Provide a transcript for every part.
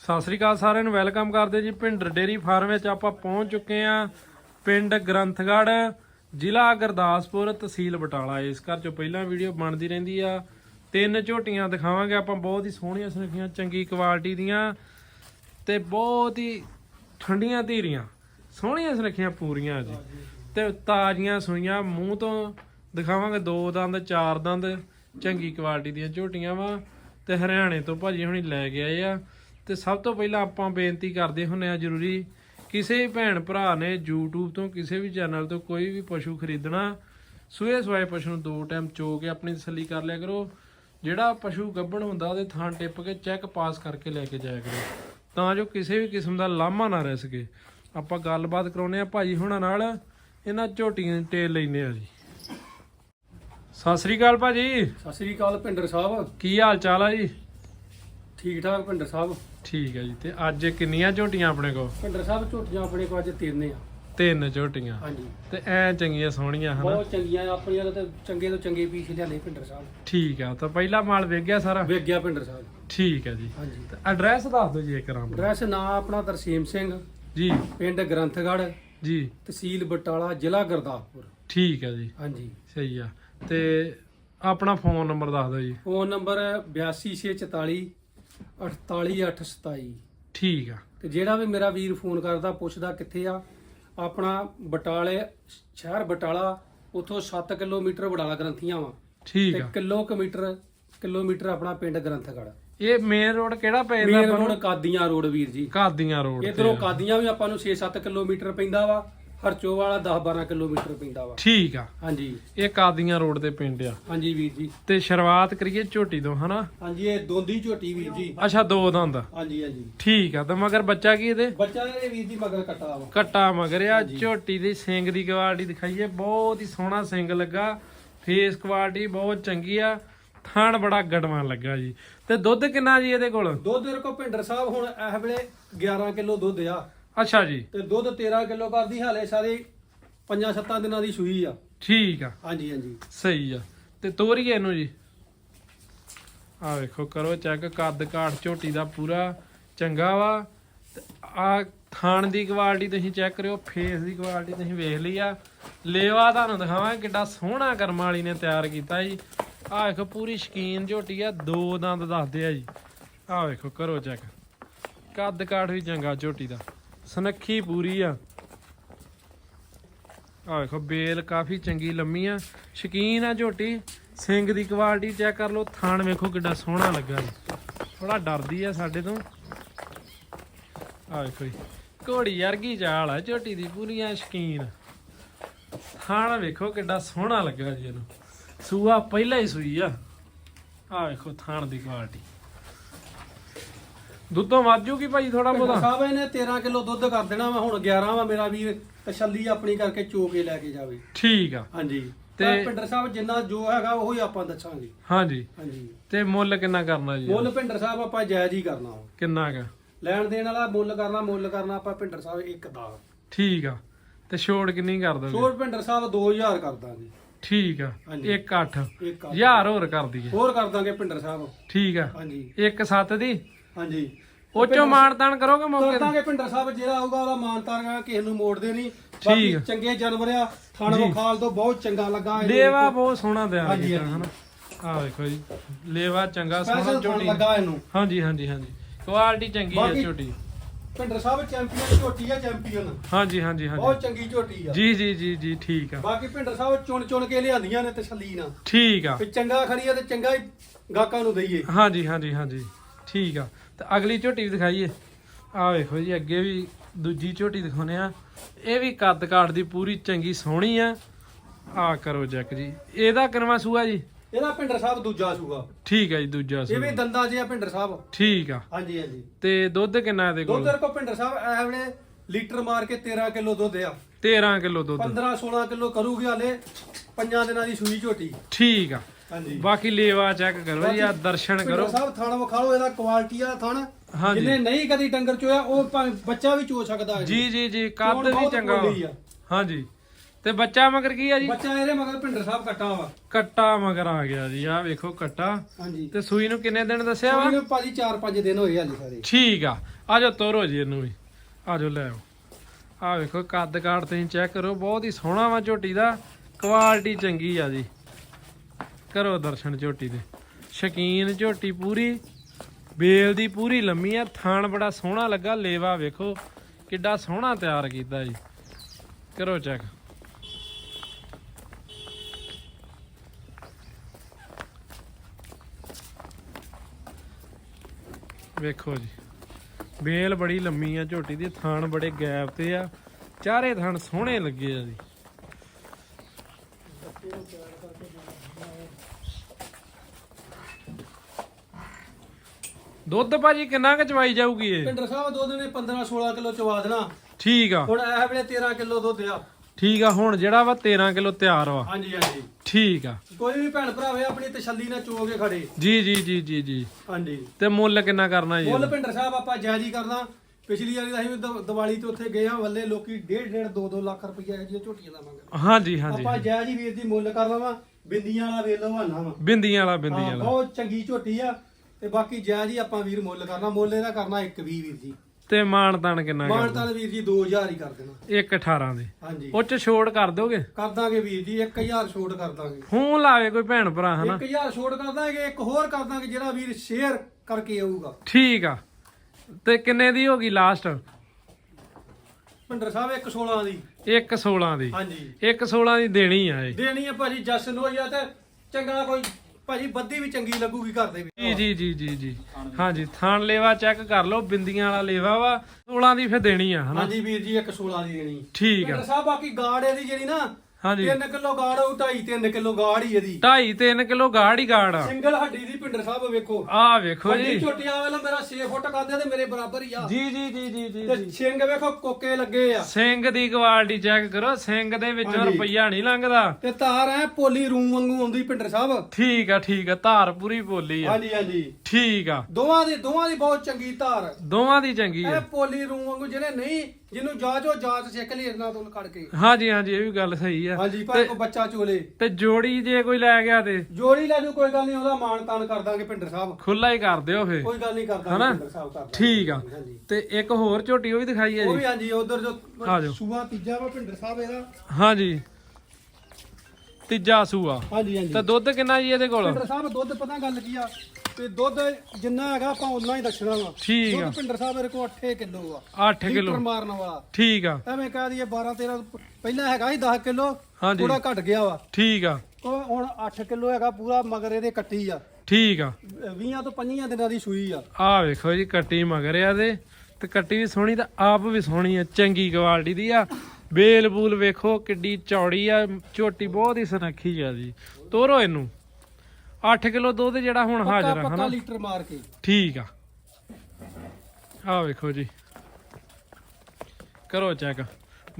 ਸਤਿ ਸ੍ਰੀ ਅਕਾਲ ਸਾਰਿਆਂ ਨੂੰ, ਵੈਲਕਮ ਕਰਦੇ ਜੀ ਭਿੰਡਰ ਡੇਰੀ ਫਾਰਮ ਵਿੱਚ ਆਪਾਂ ਪਹੁੰਚ ਚੁੱਕੇ ਆ ਪਿੰਡ ਗ੍ਰੰਥਗੜ੍ਹ, ਜ਼ਿਲ੍ਹਾ ਗੁਰਦਾਸਪੁਰ, ਤਹਿਸੀਲ ਬਟਾਲਾ। ਇਸ ਘਰ ਚੋਂ ਪਹਿਲਾਂ ਵੀਡੀਓ ਬਣਦੀ ਰਹਿੰਦੀ ਆ। ਤਿੰਨ ਝੋਟੀਆਂ ਦਿਖਾਵਾਂਗੇ ਆਪਾਂ, ਬਹੁਤ ਹੀ ਸੋਹਣੀਆਂ ਸੁਨੱਖੀਆਂ, ਚੰਗੀ ਕੁਆਲਿਟੀ ਦੀਆਂ ਤੇ ਬਹੁਤ ਹੀ ਠੰਡੀਆਂ ਧੀਰੀਆਂ। ਸੋਹਣੀਆਂ ਸੁਨੱਖੀਆਂ ਪੂਰੀਆਂ ਜੀ। ਤੇ ਤਾਜ਼ੀਆਂ ਸੂਈਆਂ, ਮੂੰਹ ਤੋਂ ਦਿਖਾਵਾਂਗੇ ਦੋ ਦੰਦ, ਚਾਰ ਦੰਦ, ਚੰਗੀ ਕੁਆਲਿਟੀ ਦੀਆਂ ਝੋਟੀਆਂ ਵਾ। ਤੇ ਹਰਿਆਣੇ ਤੋਂ ਭਾਜੀ ਹੁਣੀ ਲੈ ਕੇ ਆਏ ਆ। ਤੇ ਸਭ ਤੋਂ ਪਹਿਲਾਂ ਆਪਾਂ ਬੇਨਤੀ ਕਰਦੇ ਹੁੰਨੇ ਆ ਜ਼ਰੂਰੀ ਕਿਸੇ ਵੀ ਭੈਣ ਭਰਾ ਨੇ YouTube ਤੋਂ ਕਿਸੇ ਵੀ ਚੈਨਲ ਤੋਂ ਕੋਈ ਵੀ ਪਸ਼ੂ ਖਰੀਦਣਾ ਸੂਏ ਸਵਾਏ ਪਸ਼ੂ ਨੂੰ ਦੋ ਟਾਈਮ ਚੋ ਕੇ ਆਪਣੀ ਤਸੱਲੀ ਕਰ ਲਿਆ ਕਰੋ। ਜਿਹੜਾ ਪਸ਼ੂ ਗੱਭਣ ਹੁੰਦਾ ਉਹਦੇ ਥਾਂ ਟਿੱਪ ਕੇ ਚੈੱਕ ਪਾਸ ਕਰਕੇ ਲੈ ਕੇ ਜਾਇਆ ਕਰੋ। ਤਾਂ ਜੋ ਕਿਸੇ ਵੀ ਕਿਸਮ ਦਾ ਲਾਮਾ ਨਾ ਰਹਿ ਸਕੇ। ਆਪਾਂ ਗੱਲਬਾਤ ਕਰਾਉਨੇ ਆ ਭਾਜੀ ਹੁਣਾਂ ਨਾਲ। ਇਹਨਾਂ ਝੋਟੀਆਂ ਦੀ ਟੇਲ ਲੈਨੇ ਆ ਜੀ। ਸਤਿ ਸ੍ਰੀ ਅਕਾਲ ਭਾਜੀ। ਸਤਿ ਸ੍ਰੀ ਅਕਾਲ ਭਿੰਡਰ ਸਾਹਿਬ। ਕੀ ਹਾਲ ਚਾਲ ਆ ਜੀ? ਠੀਕ ਠਾਕ ਭਿੰਡਰ ਸਾਹਿਬ। ਠੀਕ ਹੈ ਜੀ ਤੇ ਅੱਜ ਕਿੰਨੀਆਂ ਝੋਟੀਆਂ ਆਪਣੇ ਕੋਲ? ਭਿੰਡਰ ਸਾਹਿਬ ਝੋਟੀਆਂ ਆਪਣੇ ਕੋਲ ਅੱਜ ਤਿੰਨ ਆ। ਤਿੰਨ ਝੋਟੀਆਂ। ਹਾਂਜੀ। ਤੇ ਐ ਚੰਗੀਆਂ ਸੋਹਣੀਆਂ ਹਨਾ? ਬਹੁਤ ਚੰਗੀਆਂ ਆਪਣੀਆਂ ਤਾਂ ਚੰਗੇ ਤੋਂ ਚੰਗੇ ਪੀਸ ਲਿਆਂਦੇ ਭਿੰਡਰ ਸਾਹਿਬ। ਠੀਕ ਆ ਤਾਂ ਪਹਿਲਾ ਮਾਲ ਵੇਖ ਗਿਆ ਸਾਰਾ? ਵੇਖ ਗਿਆ ਭਿੰਡਰ ਸਾਹਿਬ। ਠੀਕ ਹੈ ਜੀ। ਹਾਂਜੀ। ਤੇ ਐਡਰੈਸ ਦੱਸ ਦਿਓ ਜੀ ਇੱਕ ਵਾਰ ਐਡਰੈਸ ਨਾਂ ਆਪਣਾ ਤਰਸੀਮ ਸਿੰਘ ਜੀ। ਪਿੰਡ ਗ੍ਰੰਥਗੜ੍ਹ ਜੀ। ਤਹਿਸੀਲ ਬਟਾਲਾ ਜ਼ਿਲ੍ਹਾ ਗੁਰਦਾਸਪੁਰ। ਠੀਕ ਹੈ ਜੀ। ਹਾਂਜੀ। ਸਹੀ ਆ। ਤੇ ਆਪਣਾ ਫੋਨ ਨੰਬਰ ਦੱਸ ਦਿਓ ਜੀ। ਫੋਨ ਨੰਬਰ 8264 48827 ਠੀਕ ਆ। ਤੇ ਜਿਹੜਾ ਵੀ ਮੇਰਾ ਵੀਰ ਫੋਨ ਕਰਦਾ ਪੁੱਛਦਾ ਕਿੱਥੇ ਆ ਆਪਣਾ ਬਟਾਲੇ ਸ਼ਹਿਰ ਬਟਾਲਾ ਉਥੋਂ 7 ਕਿਲੋਮੀਟਰ ਬਟਾਲਾ ਗ੍ਰੰਥੀਆਂ ਵਾ। ਠੀਕ ਤੇ ਆ। ਕਿਲੋਮੀਟਰ ਕਿਲੋਮੀਟਰ ਆਪਣਾ ਪਿੰਡ ਗ੍ਰੰਥਗੜ੍ਹ। ਇਹ ਮੇਨ ਰੋਡ ਕਿਹੜਾ ਪੈ ਜਾਂਦਾ ਮੇਨ ਰੋਡ ਕਾਦੀਆਂ ਰੋਡ ਵੀਰ ਜੀ। ਕਾਦੀਆਂ ਰੋਡ ਇਧਰੋਂ ਕਾਦੀਆਂ ਵੀ ਆਪਾਂ ਨੂੰ 6-7 ਕਿਲੋਮੀਟਰ ਪੈਂਦਾ ਵਾ। ਹਰਚੋ ਵਾਲਾ 10-12 ਕਿਲੋਮੀਟਰ ਪੈਂਦਾ ਵਾ। ਠੀਕ ਆ। ਹਾਂਜੀ। ਇਹ ਕਾਦੀਆਂ ਰੋਡ ਤੇ ਪਿੰਡ ਆ। ਹਾਂਜੀ ਵੀਰ ਜੀ। ਤੇ ਸ਼ੁਰੂਆਤ ਕਰੀਏ ਝੋਟੀ ਤੋਂ ਹਨਾ? ਹਾਂਜੀ ਇਹ ਦੋਂਦੀ ਝੋਟੀ ਵੀਰ ਜੀ। ਅੱਛਾ ਦੋ ਦੰਦ। ਹਾਂਜੀ ਹਾਂਜੀ। ਠੀਕ ਆ ਤੇ ਮਗਰ ਬੱਚਾ ਕੀ ਇਹਦੇ? ਬੱਚਾ ਇਹ ਵੀਰ ਜੀ ਮਗਰ ਕੱਟਾ ਵਾ। ਕੱਟਾ ਮਗਰ ਆ। ਝੋਟੀ ਦੀ ਸਿੰਗ ਦੀ ਕੁਆਲਿਟੀ ਦਿਖਾਈਏ। ਬਹੁਤ ਹੀ ਸੋਹਣਾ ਸਿੰਗ ਲੱਗਾ। ਫੇਸ ਕੁਆਲਿਟੀ ਬਹੁਤ ਚੰਗੀ ਆ। ਥਣ ਬੜਾ ਗੜਵਾਂ ਲੱਗਾ ਜੀ। ਤੇ ਦੁੱਧ ਕਿੰਨਾ ਜੀ ਇਹਦੇ ਕੋਲ? ਦੁੱਧ ਦੇ ਕੋ ਭਿੰਡਰ ਸਾਹਿਬ ਹੁਣ ਇਹ ਵੇਲੇ 11 ਕਿਲੋ ਦੁੱਧ ਆ। ਅੱਛਾ ਜੀ। ਤੇ ਦੁੱਧ 13 ਕਿਲੋ ਕਰਦੀ ਹਾਲੇ ਸਾਰੇ 5-7 ਦਿਨਾਂ ਦੀ ਸੂਈ ਆ। ਠੀਕ ਆ। ਹਾਂਜੀ ਹਾਂਜੀ। ਸਹੀ ਆ। ਤੇ ਤੋਰੀਏ ਇਹਨੂੰ ਜੀ। ਆ ਵੇਖੋ ਕਰੋ ਚੈੱਕ ਕੱਦ ਕਾਠ ਝੋਟੀ ਦਾ ਪੂਰਾ ਚੰਗਾ ਵਾ। ਆ ਥਾਣ ਦੀ ਕੁਆਲਿਟੀ ਤੁਸੀਂ ਚੈੱਕ ਕਰਿਓ ਫੇਸ ਦੀ ਕੁਆਲਿਟੀ ਤੁਸੀਂ ਵੇਖ ਲਈ ਆ। ਲੇਵਾ ਤੁਹਾਨੂੰ ਦਿਖਾਵਾਂ ਕਿੱਡਾ ਸੋਹਣਾ ਕਰਮ ਵਾਲੀ ਨੇ ਤਿਆਰ ਕੀਤਾ ਜੀ। ਆ ਵੇਖੋ ਪੂਰੀ ਸ਼ਕੀਨ ਝੋਟੀ ਆ ਦੋ ਦੰਦ ਦੱਸਦੇ ਆ ਜੀ। ਆ ਵੇਖੋ ਕਰੋ ਚੈੱਕ ਕੱਦ ਕਾਠ ਵੀ ਚੰਗਾ ਝੋਟੀ ਦਾ। ਸਨੱਖੀ ਪੂਰੀ ਆ। ਆ ਵੇਖੋ, ਬੇਲ ਕਾਫੀ ਚੰਗੀ ਲੰਮੀ ਆ। ਸ਼ਕੀਨ ਆ ਝੋਟੀ। ਸਿੰਗ ਦੀ ਕੁਆਲਿਟੀ ਚੈੱਕ ਕਰ ਲਓ। ਥਾਣ ਵੇਖੋ ਕਿੱਡਾ ਸੋਹਣਾ ਲੱਗਾ ਜੀ। ਥੋੜਾ ਡਰਦੀ ਆ ਸਾਡੇ ਤੋਂ। ਆ ਵੇਖੋ ਜੀ, ਘੋੜੀ ਵਰਗੀ ਚਾਲ ਆ ਝੋਟੀ ਦੀ ਪੂਰੀਆਂ ਸ਼ਕੀਨ। ਥਾਣ ਵੇਖੋ ਕਿੱਡਾ ਸੋਹਣਾ ਲੱਗਾ ਜੀ ਇਹਨੂੰ। ਸੂਆ ਪਹਿਲਾਂ ਹੀ ਸੂਈ ਆ। ਆ ਵੇਖੋ ਥਾਣ ਦੀ ਕੁਆਲਿਟੀ ਦੁੱਧੋਂ ਵਾਜੂਗੀ ਭਾਈ ਥੋੜਾ ਬਹੁਤਾ। ਸਾਹਿਬ ਇਹਨੇ 13 ਕਿਲੋ ਦੁੱਧ ਕਰ ਦੇਣਾ ਵਾ ਹੁਣ 11 ਵਾ ਮੇਰਾ ਵੀਰ ਤਸੱਲੀ ਆਪਣੀ ਕਰਕੇ ਚੋ ਕੇ ਲੈ ਕੇ ਜਾਵੇ। ਠੀਕ ਆ। ਹਾਂਜੀ। ਤੇ- ਭਿੰਡਰ ਸਾਹਿਬ ਜਿੰਨਾ ਜੋ ਹੈਗਾ ਉਹੀ ਆਪਾਂ ਦੱਸਾਂਗੇ। ਹਾਂਜੀ। ਹਾਂਜੀ। ਤੇ ਮੁੱਲ ਕਿੰਨਾ ਕਰਨਾ ਜੀ? ਮੁੱਲ ਭਿੰਡਰ ਸਾਹਿਬ ਆਪਾਂ ਜਾਇਜ਼ ਹੀ ਕਰਨਾ। ਕਿੰਨਾ ਕਾ? ਲੈਣ ਦੇਣ ਵਾਲਾ ਮੁੱਲ ਕਰਨਾ ਮੁੱਲ ਕਰਨਾ ਆਪਾਂ ਭਿੰਡਰ ਸਾਹਿਬ ਇੱਕ ਦਾ। ਠੀਕ ਆ। ਤੇ ਛੋੜ ਕਿੰਨੀ ਕਰ ਦੋਗੇ? ਛੋਟ ਭਿੰਡਰ ਸਾਹਿਬ 2000 ਕਰ ਦਾਂਗੇ। ਠੀਕ ਆ। ਹਾਂਜੀ। 1 8 ਇੱਕ ਆ। ਹਜ਼ਾਰ ਹੋਰ ਕਰ ਦਈਏ। ਹੋਰ ਕਰ ਦਾਂਗੇ ਭਿੰਡਰ ਸਾਹਿਬ। ਠੀਕ ਆ। ਹਾਂਜੀ। 1 7 ਦੀ? ਹਾਂਜੀ। ਉਹ ਚੋਂ ਮਾਨਤਾਨ ਕਰੋਗੇ ਕਰ ਮੌਕੇ ਤੇ? ਦਾਂਗੇ ਭਿੰਡਰ ਸਾਹਿਬ ਜਿਹੜਾ ਆਊਗਾ ਉਹਦਾ ਮਾਨਤਾਨ ਕਰਾਂਗੇ ਕਿਸੇ ਨੂੰ ਮੋੜਦੇ ਨਹੀਂ। ਬਾਕੀ। ਚੰਗੇ ਜਾਨਵਰ ਆ ਥਣ। ਵਖਾਲ ਤੋਂ ਬਹੁਤ ਚੰਗਾ ਲੱਗਾ ਇਹਨੂੰ। ਲੇਵਾ ਬਹੁਤ ਸੋਹਣਾ ਤਿਆਰ ਹਾਂਜੀ, ਹਾਂਜੀ। ਹਨਾ? ਆ ਵੇਖੋ ਜੀ ਲੇਵਾ ਚੰਗਾ ਸੋਹਣਾ ਸਪੈਸ਼ਲ ਥਣ ਝੋਟੀ ਲੱਗਾ ਇਹਨੂੰ। ਹਾਂਜੀ ਹਾਂਜੀ ਹਾਂਜੀ। ਕੁਆਲਿਟੀ ਚੰਗੀ ਹੈ ਬਾਕੀ- ਝੋਟੀ ਭਿੰਡਰ ਸਾਹਿਬ ਚੈਂਪੀਅਨ ਝੋਟੀ ਆ ਚੈਂਪੀਅਨ। ਹਾਂਜੀ ਹਾਂਜੀ ਹਾਂਜੀ। ਬਹੁਤ ਚੰਗੀ ਝੋਟੀ ਆ। ਜੀ ਜੀ ਜੀ ਜੀ ਠੀਕ ਆ। ਬਾਕੀ ਭਿੰਡਰ ਸਾਹਿਬ ਚੁਣ ਚੁਣ ਕੇ ਲਿਆਂਦੀਆਂ ਨੇ ਤਸੱਲੀ ਨਾਲ। ਠੀਕ ਆ। ਵੀ ਚੰਗਾ ਖੜੀ ਆ ਤੇ ਚੰਗਾ ਹੀ ਗਾਹਕਾਂ ਨੂੰ ਦਈਏ। ਹਾਂਜੀ ਹਾਂਜੀ ਹਾਂਜੀ। ਠੀਕ ਆ। ਤੇ ਅਗਲੀ ਝੋਟੀ ਵੀ ਦਿਖਾਈਏ। ਆ ਵੇਖੋ ਜੀ ਅੱਗੇ ਵੀ ਦੂਜੀ ਝੋਟੀ ਦਿਖਾਉਨੇ ਆ ਇਹ ਵੀ ਕੱਦ ਕਾਠ ਦੀ ਪੂਰੀ ਚੰਗੀ ਸੋਹਣੀ ਆ। ਆ ਕਰੋ ਚੈੱਕ ਜੀ। ਇਹਦਾ ਕਰਵਾ ਸੂਆ ਜੀ? ਇਹਦਾ ਭਿੰਡਰ ਸਾਹਿਬ ਦੂਜਾ ਸੂਗਾ ਠੀਕ ਆ ਜੀ ਦੂਜਾ ਇਹ ਵੀ ਦੰਦਾ ਜਿਹਾ ਭਿੰਡਰ ਸਾਹਿਬ। ਠੀਕ ਆ। ਹਾਂਜੀ ਹਾਂਜੀ। ਤੇ ਦੁੱਧ ਕਿੰਨਾ ਇਹਦੇ ਦੁੱਧ ਕੋਲ ਤੇਰੇ ਕੋ ਭਿੰਡਰ ਸਾਹਿਬ ਐ ਵੇਲੇ ਲੀਟਰ ਮਾਰ ਕੇ 13 ਕਿਲੋ ਦੁੱਧ ਆ। 13 ਕਿਲੋ ਦੁੱਧ। 15 16 ਕਿਲੋ ਕਰੂਗੀ ਹਾਲੇ। ਪੰਜਾਂ ਦਿਨਾਂ ਦੀ ਸੂਈ ਝੋਟੀ। ਠੀਕ ਆ। ਹਾਂਜੀ। ਬਾਕੀ ਲੇਵਾ ਚੈੱਕ ਕਰੋ ਜੀ ਆ ਦਰਸ਼ਨ ਕਰੋ। ਸਾਹਿਬ ਥਣ ਵਿਖਾ ਲਓ ਇਹਦਾ ਕੁਆਲਿਟੀ ਆ ਥਣ। ਜਿਹਨੇ ਨਹੀਂ ਕਦੀ ਡੰਗਰ ਚੋਇਆ ਉਹ ਬੱਚਾ ਵੀ ਚੋ ਸਕਦਾ ਹੈ। ਜੀ ਜੀ ਜੀ ਕੱਦ ਵੀ ਚੰਗਾ। ਹਾਂਜੀ। ਤੇ ਬੱਚਾ ਮਗਰ ਕੀ ਆ ਜੀ? ਬੱਚਾ ਇਹਦੇ ਮਗਰ ਭਿੰਡਰ ਸਾਹਿਬ ਕੱਟਾ ਵਾ। ਕੱਟਾ ਮਗਰ ਆ ਗਿਆ ਜੀ ਆ ਵੇਖੋ ਕੱਟਾ। ਹਾਂਜੀ। ਤੇ ਸੂਈ ਨੂੰ ਕਿੰਨੇ ਦਿਨ ਦੱਸਿਆ ਵਾ? ਇਹਨੂੰ ਭਾਜੀ 4-5 ਦਿਨ ਹੋਏ ਹਾਲੇ ਸਾਰੇ। ਠੀਕ ਆ ਆ ਜਾਓ ਤੋਰੋ ਜੀ ਇਹਨੂੰ ਵੀ। ਆ ਜਾਓ ਲੈ ਆਓ। ਆ ਵੇਖੋ ਕੱਦ ਕਾਠ ਤੁਸੀਂ ਚੈੱਕ ਕਰੋ ਬਹੁਤ ਹੀ ਸੋਹਣਾ ਵਾ ਝੋਟੀ ਦਾ। ਕੁਆਲਿਟੀ ਚੰਗੀ ਆ ਜੀ। ਕਰੋ ਦਰਸ਼ਨ ਝੋਟੀ ਦੇ। ਸ਼ਕੀਨ ਝੋਟੀ ਪੂਰੀ, ਬੇਲ ਦੀ ਪੂਰੀ ਲੰਮੀ ਆ ਥਾਣ ਬੜਾ ਸੋਹਣਾ ਲੱਗਾ, ਲੇਵਾ ਵੇਖੋ ਕਿੱਡਾ ਸੋਹਣਾ ਤਿਆਰ ਕੀਤਾ ਜੀ। ਕਰੋ ਚੈੱਕ। ਵੇਖੋ ਜੀ, ਬੇਲ ਬੜੀ ਲੰਮੀ ਆ ਝੋਟੀ ਦੀ ਥਾਣ ਬੜੇ ਗੈਪ ਤੇ ਆ, ਚਾਰੇ ਥਾਣ ਸੋਹਣੇ ਲੱਗੇ ਆ ਜੀ। ਦੁੱਧ ਭਾਜੀ ਕਿੰਨਾ ਕੁ ਚਵਾਈ ਜਾਊਗੀ ਇਹ? ਭਿੰਡਰ ਸਾਹਿਬ ਦੁੱਧ ਨੇ 15-16 ਕਿਲੋ ਚਵਾ ਦੇਣਾ। ਠੀਕ ਆ। ਹੁਣ ਇਹ ਵੇਲੇ 13 ਕਿਲੋ ਦੁੱਧ ਆ। ਠੀਕ ਆ ਹੁਣ ਜਿਹੜਾ ਵਾ 13 ਕਿਲੋ ਤਿਆਰ ਵਾ। ਹਾਂਜੀ ਹਾਂਜੀ। ਠੀਕ ਆ। ਕੋਈ ਵੀ ਭੈਣ ਭਰਾਵੇ ਆਪਣੀ ਤਸੱਲੀ ਨਾਲ ਚੋ ਕੇ ਖੜੇ। ਜੀ ਜੀ ਜੀ ਜੀ ਜੀ। ਹਾਂਜੀ। ਤੇ ਮੁੱਲ ਕਿੰਨਾ ਕਰਨਾ ਜੀ ਮੁੱਲ ਭਿੰਡਰ ਸਾਹਿਬ ਆਪਾਂ ਜਾਇਜ਼ ਹੀ ਕਰਨਾ। ਪਿਛਲੀ ਵਾਰੀ ਤਾਂ ਅਸੀਂ ਦ- ਦੀਵਾਲੀ ਤੇ ਉੱਥੇ ਗਏ ਆ ਵੱਲੇ ਲੋਕੀ 1.5 1.5 2 2 ਲੱਖ ਰੁਪਈਆ ਜਿਹੜੀਆਂ ਝੋਟੀਆਂ ਦਾ ਮੰਗਦੇ ਹਾਂਜੀ ਹਾਂਜੀ ਆਪਾਂ ਜਾਇਜ਼ ਹੀ ਵੀਰ ਦੀ ਮੁੱਲ ਕਰਨਾ ਵਾ ਬਿੰਦੀਆਂ ਵਾਲਾ ਹਾਨਾ ਵਾ। ਬਿੰਦੀਆਂ ਵਾਲਾ ਬਿੰਦੀਆਂ ਹਾਂ, ਵਾਲਾ। ਬਹੁਤ ਚੰਗੀ ਝੋਟੀ ਆ। ਤੇ ਬਾਕੀ ਜਾਇਜ਼ ਹੀ ਆਪਾਂ ਵੀਰ ਮੁੱਲ ਕਰਨਾ ਮੁੱਲ ਇਹਦਾ ਕਰਨਾ 1 20 ਵੀਰ ਜੀ। ਤੇ ਮਾਣ ਤਾਣ ਕਿੰਨਾ ਕਰਨਾ? ਮਾਨਤਾ ਦੇ ਵੀਰ ਜੀ 2000 ਹੀ ਕਰ ਦੇਣਾ। 1 18 ਦੇ। ਹਾਂਜੀ। ਉਹ ਚ ਛੋੜ ਕਰ ਦੋਗੇ ਕਰ ਦਾਂਗੇ ਵੀਰ ਜੀ 1000 ਛੋਟ ਕਰ ਦਾਂਗੇ। ਫੋਨ ਲਾਵੇ ਕੋਈ ਭੈਣ ਭਰਾ ਹਨਾ? 1000 ਛੋਟ ਕਰ ਦਾਂਗੇ ਇੱਕ ਹੋਰ ਕਰ ਦਾਂਗੇ ਜਿਹੜਾ ਵੀਰ ਸ਼ੇਅਰ ਕਰਕੇ ਆਊਗਾ। ਠੀਕ ਆ। ਤੇ ਕਿੰਨੇ ਦੀ ਹੋਗੀ ਲਾਸਟ ਭਿੰਡਰ ਸਾਹਿਬ 116 ਦੀ। 1 16 ਦੀ। ਹਾਂਜੀ। 1 16 ਦੀ ਦੇਣੀ ਆ ਇਹ। ਦੇਣੀ ਹੈ ਭਾਜੀ ਜਸ਼ਨ ਹੋਈ ਆ ਤੇ ਚੰਗਾ ਕੋਈ ਭਾਜੀ ਬੱਦੀ ਵੀ ਚੰਗੀ ਲੱਗੂਗੀ ਘਰ ਦੇ ਵਿੱਚ। ਜੀ ਜੀ ਜੀ ਜੀ ਜੀ। ਹਾਂਜੀ ਥਾਣ ਲੇਵਾ ਚੈੱਕ ਕਰ ਲਓ ਬਿੰਦੀਆਂ ਵਾਲਾ ਲੇਵਾ ਵਾ 16 ਦੀ ਫਿਰ ਦੇਣੀ ਆ ਹਨਾ? ਹਾਂਜੀ ਵੀਰ ਜੀ 116 ਦੀ ਦੇਣੀ। ਠੀਕ ਆ। ਸਾਹਿਬ ਬਾਕੀ ਗਾੜ ਇਹਦੀ ਜਿਹੜੀ ਨਾ ਹਾਂਜੀ। 3 ਕਿਲੋ ਗਾੜ ਹੋਊ 2.5 3 ਕਿਲੋ ਗਾੜ ਹੀ ਇਹਦੀ। 2.5 3 ਕਿਲੋ ਗਾੜ ਹੀ ਗਾੜ ਆ। ਸਿੰਗਲ ਹੱਡੀ ਦੀ ਭਿੰਡਰ ਸਾਹਿਬ ਵੇਖੋ। ਆ ਵੇਖੋ ਜੀ। ਝੋਟੀਆਂ ਵਾਲਾ ਮੇਰਾ 6 ਫੁੱਟ ਕਰਦੇ ਤੇ ਮੇਰੇ ਬਰਾਬਰ ਹੀ ਆ। ਜੀ ਜੀ ਜੀ ਜੀ ਜੀ ਤੇ ਸਿੰਘ ਵੇਖੋ ਕੋਕੇ ਲੱਗੇ ਆ। ਸਿੰਘ ਦੀ ਕੁਆਲਿਟੀ ਚੈੱਕ ਕਰੋ ਸਿੰਘ ਦੇ ਵਿੱਚੋਂ। ਰੁਪਈਆ ਨਹੀਂ ਲੰਘਦਾ। ਤੇ ਤਾਰ ਐ ਪੋਲੀ ਰੂਮ ਵਾਂਗੂ ਆਉਂਦੀ ਭਿੰਡਰ ਸਾਹਿਬ। ਠੀਕ ਆ ਠੀਕ ਆ ਧਾਰ ਪੂਰੀ ਬੋਲੀ ਆ। ਹਾਂਜੀ ਹਾਂਜੀ। ਠੀਕ ਆ। ਦੋਵਾਂ ਦੀ ਦੋਵਾਂ ਦੀ ਬਹੁਤ ਚੰਗੀ ਧਾਰ ਦੋਵਾਂ ਦੀ ਚੰਗੀ ਆ। ਪੋਲੀ ਰੂਮ ਵਾਂਗੂ ਜਿਹੜੇ ਨਹੀਂ ਜਿਹਨੂੰ ਜਾਚੋ ਜਾਚ ਸਿੱਖ ਲਈ ਇਹਨਾਂ ਤੋਂ ਕੱਢ ਕੇ। ਹਾਂਜੀ ਹਾਂਜੀ ਇਹ ਵੀ ਗੱਲ ਸਹੀ ਆ। ਹਾਂਜੀ ਭਾਵੇਂ ਕੋ ਬੱਚਾ ਚੋਲੇ। ਤੇ ਜੋੜੀ ਜੇ ਕੋਈ ਲੈ ਗਿਆ ਤੇ ਜੋੜੀ ਲੈ ਜੂ ਕੋਈ ਗੱਲ ਨਹੀਂ ਉਹਦਾ ਮਾਣ ਤਾਨ ਕਰ ਦਾਂਗੇ ਭਿੰਡਰ ਸਾਹਿਬ। ਖੁੱਲਾ ਹੀ ਕਰ ਦਿਓ ਫੇ ਕੋਈ ਗੱਲ ਨਹੀਂ ਕਰ ਦਾਂਗੇ ਹਨਾ? ਭਿੰਡਰ ਸਾਹਿਬ ਕਰ ਦਾਂਗੇ। ਠੀਕ ਆ। ਹਾਂਜੀ ਤੇ ਇੱਕ ਹੋਰ ਝੋਟੀ ਉਹ ਵੀ ਦਿਖਾਈ ਹੈ ਉਹ ਜੀ। ਵੀ ਹਾਂਜੀ ਉਧਰ ਆ ਜਾਓ। ਜੋ ਸੂਆ ਤੀਜਾ ਵਾ ਭਿੰਡਰ ਸਾਹਿਬ ਇਹਦਾ। ਹਾਂਜੀ। ਤੀਜਾ ਸੂਆ। ਹਾਂਜੀ ਹਾਂਜੀ। ਤੇ ਦੁੱਧ ਕਿੰਨਾ ਜੀ ਇਹਦੇ ਕੋਲ? ਭਿੰਡਰ ਸਾਹਿਬ ਦੁੱਧ ਪਤਾ ਗੱਲ ਕੀ ਆ? ਤੇ ਦੁੱਧ ਜਿੰਨਾ ਹੈਗਾ ਆਪਾਂ ਉਨਾ ਹੀ ਦੱਸਣਾ ਵਾ। ਠੀਕ ਆ। ਦੁੱਧ ਭਿੰਡਰ ਸਾਹਿਬ ਮੇਰੇ ਕੋਲ 8 ਕਿਲੋ ਆ। 8 ਕਿਲੋ। ਲੀਟਰ ਮਾਰਨ ਵਾਲਾ। ਠੀਕ ਆ। ਐਵੇਂ ਕਹਿ ਦਈਏ 12 13 ਪਹਿਲਾਂ ਹੈਗਾ ਸੀ 10 ਕਿਲੋ ਹਾਂਜੀ। ਥੋੜਾ ਘਟ ਗਿਆ ਵਾ। ਠੀਕ ਆ। ਉਹ ਹੁਣ 8 ਕਿਲੋ ਹੈਗਾ ਪੂਰਾ ਮਗਰ ਇਹਦੇ ਕੱਟੀ ਆ। ਠੀਕ ਆ। 20 ਤੋਂ 25 ਦਿਨਾਂ ਦੀ ਸੂਈ ਆ। ਆ ਵੇਖੋ ਜੀ ਕੱਟੀ ਮਗਰ ਆ ਦੇ ਤੇ ਕੱਟੀ ਵੀ ਸੋਹਣੀ ਤੇ ਆਪ ਵੀ ਸੋਹਣੀ ਆ ਚੰਗੀ ਕੁਆਲਿਟੀ ਦੀ ਆ। ਬੇਲ ਬੂਲ ਵੇਖੋ ਕਿੱਡੀ ਚੌੜੀ ਆ ਝੋਟੀ ਬਹੁਤ ਹੀ ਸੁਨੱਖੀ ਆ ਜੀ। ਤੋਰੋ ਇਹਨੂੰ। 8 ਕਿਲੋ ਦੁੱਧ ਜਿਹੜਾ ਹੁਣ ਹਾਜ਼ਰ ਆ ਪੱਕਾ ਹਨਾ? ਲੀਟਰ ਮਾਰ ਕੇ। ਠੀਕ ਆ। ਆ ਵੇਖੋ ਜੀ। ਕਰੋ ਚੈੱਕ।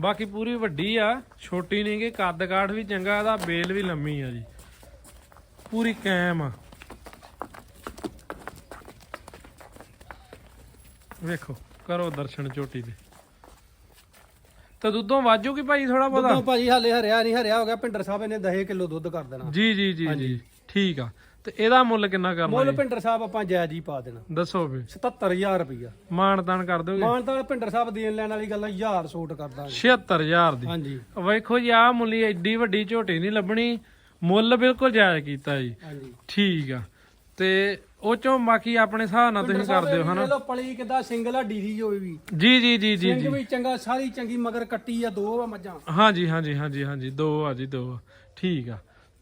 ਬਾਕੀ ਪੂਰੀ ਵੱਡੀ ਆ ਛੋਟੀ ਨਹੀਂ ਕਿ ਕੱਦ ਕਾਠ ਵੀ ਚੰਗਾ ਇਹਦਾ ਬੇਲ ਵੀ ਲੰਮੀ ਆ ਜੀ। ਪੂਰੀ ਕਾਇਮ ਆ। ਵੇਖੋ ਕਰੋ ਦਰਸ਼ਨ ਝੋਟੀ ਦੇ ਤਾਂ ਦੁੱਧੋਂ ਵਾਜੂਗੀ ਭਾਈ ਥੋੜਾ ਦੁੱਧੋਂ ਬਹੁਤਾ ਭਾਜੀ ਹਾਲੇ ਹਰਿਆ ਨਹੀਂ ਹਰਿਆ ਹੋ ਗਿਆ ਭਿੰਡਰ ਸਾਹਿਬ ਇਹਨੇ 10 ਕਿਲੋ ਦੁੱਧ ਕਰ ਦੇਣਾ। ਜੀ ਜੀ ਜੀ ਜੀ। ਠੀਕ ਆ। ਤੇ ਇਹਦਾ ਮੁੱਲ ਕਿੰਨਾ ਕਰਨਾ ਮੁੱਲ ਭਿੰਡਰ ਸਾਹਿਬ ਆਪਾਂ ਜਾਇਜ਼ ਹੀ ਪਾ ਦੇਣਾ। ਦੱਸੋ ਵੀ। 77000 ਰੁਪਇਆ ਤਾਣ ਕਰ ਦੋਗੇ ਮਾਨਤਾ ਭਿੰਡਰ ਸਾਹਿਬ ਦੇਣ ਲੈਣ ਵਾਲੀ ਗੱਲ ਆ 1000 ਸੂਟ ਕਰ ਦਾਂਗੇ। 76000 ਦੀ। ਹਾਂਜੀ। ਵੇਖੋ ਜੀ ਆ ਮੁੱਲੀ ਐਡੀ ਵੱਡੀ ਝੋਟੀ ਨਹੀਂ ਲੱਭਣੀ। ਮੁੱਲ ਬਿਲਕੁਲ ਜਾਇਜ਼ ਕੀਤਾ ਜੀ। ਹਾਂਜੀ। ਠੀਕ ਆ। ਤੇ ਉਹ ਚੋਂ ਬਾਕੀ ਆਪਣੇ ਹਿਸਾਬ ਨਾਲ ਤੁਸੀਂ ਕਰ ਦਿਓ ਹਨਾ? ਲੋ ਪਲੀ ਕਿਦਾਂ ਸਿੰਗਲ ਹੱਡੀ ਦੀ ਹੋਈ ਵੀ। ਜੀ ਜੀ ਜੀ ਜੀ ਜੀ। ਵੀ ਚੰਗਾ ਸਾਰੀ ਚੰਗੀ ਮਗਰ ਕੱਟੀ ਆ ਦੋ ਆ ਮੱਝਾਂ। ਹਾਂਜੀ ਹਾਂਜੀ ਹਾਂਜੀ ਹਾਂਜੀ ਦੋ ਆ ਜੀ ਦੋ ਆ। ਠੀਕ ਆ।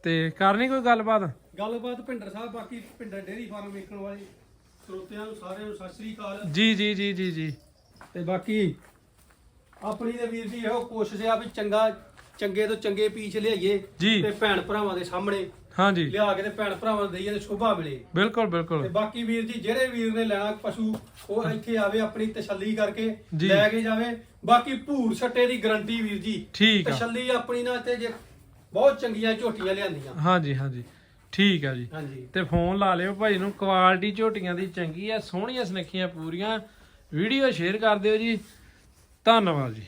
ਤੇ ਕਰਨੀ ਕੋਈ ਗੱਲਬਾਤ? ਗੱਲਬਾਤ ਭਿੰਡਰ ਸਾਹਿਬ ਬਾਕੀ ਭਿੰਡਰ ਡੇਰੀ ਫਾਰਮ ਵੇਖਣ ਵਾਲੇ ਸਰੋਤਿਆਂ ਨੂੰ ਸਾਰਿਆਂ ਨੂੰ ਸਤਿ ਸ੍ਰੀ ਅਕਾਲ। ਜੀ ਜੀ ਜੀ ਜੀ ਜੀ। ਤੇ ਬਾਕੀ ਆਪਣੀ ਤੇ ਵੀਰ ਜੀ ਇਹੋ ਕੋਸ਼ਿਸ਼ ਆ ਵੀ ਚੰਗਾ ਚੰਗੇ ਤੋਂ ਚੰਗੇ ਪੀਸ ਲਿਆਈਏ ਜੀ। ਤੇ ਭੈਣ ਭਰਾਵਾਂ ਦੇ ਸਾਹਮਣੇ ਹਾਂਜੀ ਲਿਆ ਕੇ ਤੇ ਭੈਣ ਭਰਾਵਾਂ ਨੂੰ ਦਈਏ ਤੇ ਸ਼ੋਭਾ ਮਿਲੇ। ਬਿਲਕੁਲ ਤੇ ਬਿਲਕੁਲ ਬਾਕੀ ਵੀਰ ਜੀ ਜਿਹੜੇ ਵੀਰ ਨੇ ਲੈਣਾ ਪਸ਼ੂ ਉਹ ਇੱਥੇ ਆਵੇ ਆਪਣੀ ਤਸੱਲੀ ਕਰਕੇ ਜੀ। ਲੈ ਕੇ ਜਾਵੇ। ਬਾਕੀ ਭੂਰ ਛੱਟੇ ਦੀ ਗਰੰਟੀ ਵੀਰ ਜੀ। ਠੀਕ ਆ। ਤਸੱਲੀ ਆਪਣੀ ਨਾਲ ਤੇ ਜੇ ਬਹੁਤ ਚੰਗੀਆਂ ਝੋਟੀਆਂ ਲਿਆਂਦੀਆਂ। ਹਾਂਜੀ ਹਾਂਜੀ। ਠੀਕ ਆ ਜੀ। ਹਾਂਜੀ। ਤੇ ਫੋਨ ਲਾ ਲਿਓ ਭਾਈ ਨੂੰ। ਕੁਆਲਿਟੀ ਝੋਟੀਆਂ ਦੀ ਚੰਗੀ ਆ ਸੋਹਣੀਆਂ ਸੁਨੱਖੀਆਂ ਪੂਰੀਆਂ। ਵੀਡੀਓ ਸ਼ੇਅਰ ਕਰ ਦਿਓ ਜੀ। ਧੰਨਵਾਦ ਜੀ।